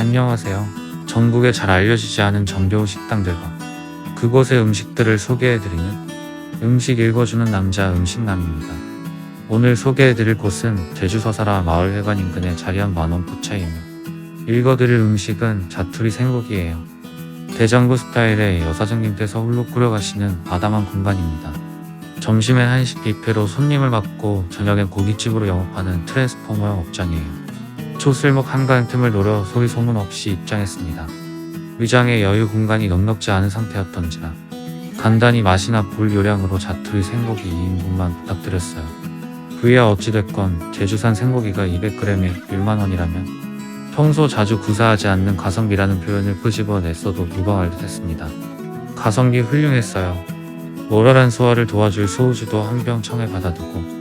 안녕하세요. 전국에 잘 알려지지 않은 정겨운 식당들과 그곳의 음식들을 소개해드리는 음식 읽어주는 남자 음식남입니다. 오늘 소개해드릴 곳은 제주 서사라 마을 회관 인근에 자리한 만원 포차이며 읽어드릴 음식은 자투리 생고기예요. 대장구 스타일의 여사장님께서 홀로 꾸려가시는 아담한 공간입니다. 점심엔 한식 뷔페로 손님을 맞고 저녁엔 고깃집으로 영업하는 트랜스포머 업장이에요. 초슬목 한가한 틈을 노려 소리 소문 없이 입장했습니다. 위장에 여유 공간이 넉넉지 않은 상태였던지라 간단히 맛이나 불 요량으로 자투리 생고기 2인분만 부탁드렸어요. 부위야 어찌됐건 제주산 생고기가 200g에 1만원이라면 평소 자주 구사하지 않는 가성비라는 표현을 끄집어냈어도 무방할 듯 했습니다. 가성비 훌륭했어요. 모랄한 소화를 도와줄 소우주도 한 병 청에 받아두고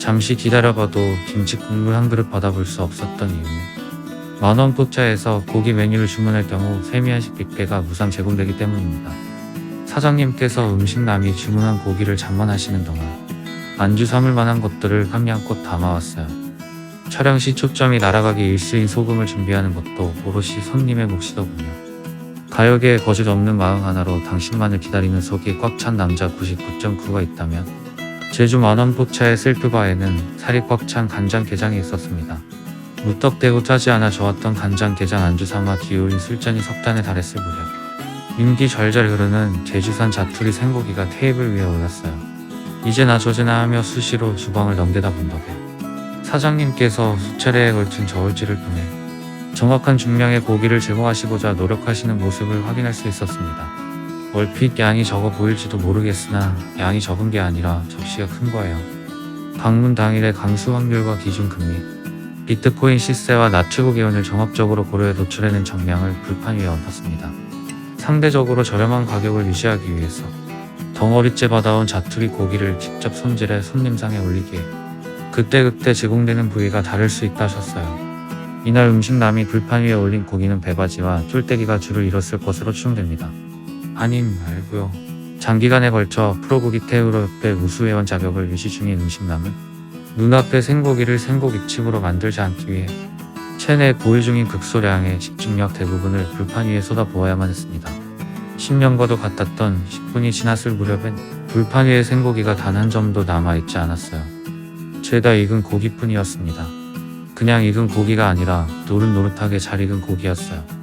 잠시 기다려봐도 김치 국물 한 그릇 받아볼 수 없었던 이유는 만원 포차에서 고기 메뉴를 주문할 경우 세미한식 뷔페가 무상 제공되기 때문입니다. 사장님께서 음식남이 주문한 고기를 장만하시는 동안 안주 삼을 만한 것들을 한양껏 담아왔어요. 촬영 시 초점이 날아가기 일수인 소금을 준비하는 것도 오롯이 손님의 몫이더군요. 가요계에 거짓 없는 마음 하나로 당신만을 기다리는 속이 꽉 찬 남자 99.9가 있다면 제주 만원 포차의 셀프바에는 살이 꽉 찬 간장게장이 있었습니다. 무떡대고 짜지 않아 좋았던 간장게장 안주 삼아 기울인 술잔이 석잔에 달했을 무렵 윤기 절절 흐르는 제주산 자투리 생고기가 테이블 위에 올랐어요. 이제나 저제나 하며 수시로 주방을 넘겨다 본 덕에 사장님께서 수차례에 걸친 저울질을 통해 정확한 중량의 고기를 제공하시고자 노력하시는 모습을 확인할 수 있었습니다. 얼핏 양이 적어 보일지도 모르겠으나 양이 적은 게 아니라 접시가 큰 거예요. 방문 당일의 강수 확률과 기준 금리, 비트코인 시세와 나트고 기온을 종합적으로 고려해 도출해낸 정량을 불판 위에 얹었습니다. 상대적으로 저렴한 가격을 유지하기 위해서 덩어리째 받아온 자투리 고기를 직접 손질해 손님상에 올리기에 그때그때 제공되는 부위가 다를 수 있다 하셨어요. 이날 음식남이 불판 위에 올린 고기는 배바지와 쫄대기가 줄을 이뤘을 것으로 추정됩니다. 아님 말고요. 장기간에 걸쳐 태우로 옆에 우수회원 자격을 유지 중인 음식남은 눈앞에 생고기를 생고기침으로 만들지 않기 위해 체내 보유 중인 극소량의 집중력 대부분을 불판 위에 쏟아부어야만 했습니다. 10년과도 같았던 10분이 지났을 무렵엔 불판 위에 생고기가 단 한 점도 남아있지 않았어요. 죄다 익은 고기뿐이었습니다. 그냥 익은 고기가 아니라 노릇노릇하게 잘 익은 고기였어요.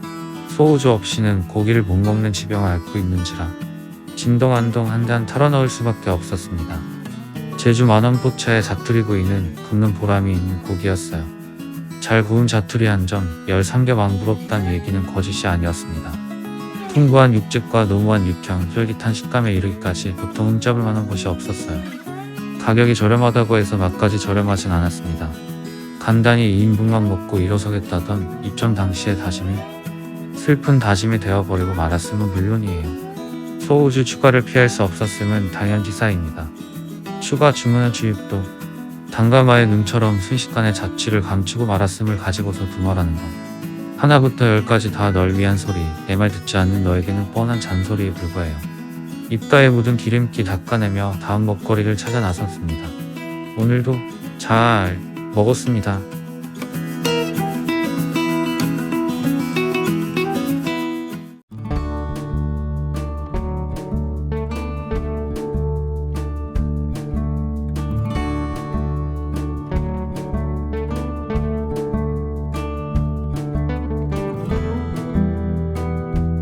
소우주 없이는 고기를 못 먹는 지병을 앓고 있는지라 진동한동 한 잔 털어넣을 수밖에 없었습니다. 제주 만원 포차의 자투리 구이는 굽는 보람이 있는 고기였어요. 잘 구운 자투리 한 점, 열 삼겹 안 부럽단 얘기는 거짓이 아니었습니다. 풍부한 육즙과 노무한 육향, 쫄깃한 식감에 이르기까지 보통 흠잡을 만한 것이 없었어요. 가격이 저렴하다고 해서 맛까지 저렴하진 않았습니다. 간단히 2인분만 먹고 일어서겠다던 입점 당시의 다짐이 슬픈 다짐이 되어버리고 말았음은 물론이에요. 소우주 추가를 피할 수 없었음은 당연지사입니다. 추가 주문한 주입도 단가마의 눈처럼 순식간에 자취를 감추고 말았음을 가지고서 두말하는 것. 하나부터 열까지 다 널 위한 소리, 내 말 듣지 않는 너에게는 뻔한 잔소리에 불과해요. 입가에 묻은 기름기 닦아내며 다음 먹거리를 찾아 나섰습니다. 오늘도 잘 먹었습니다.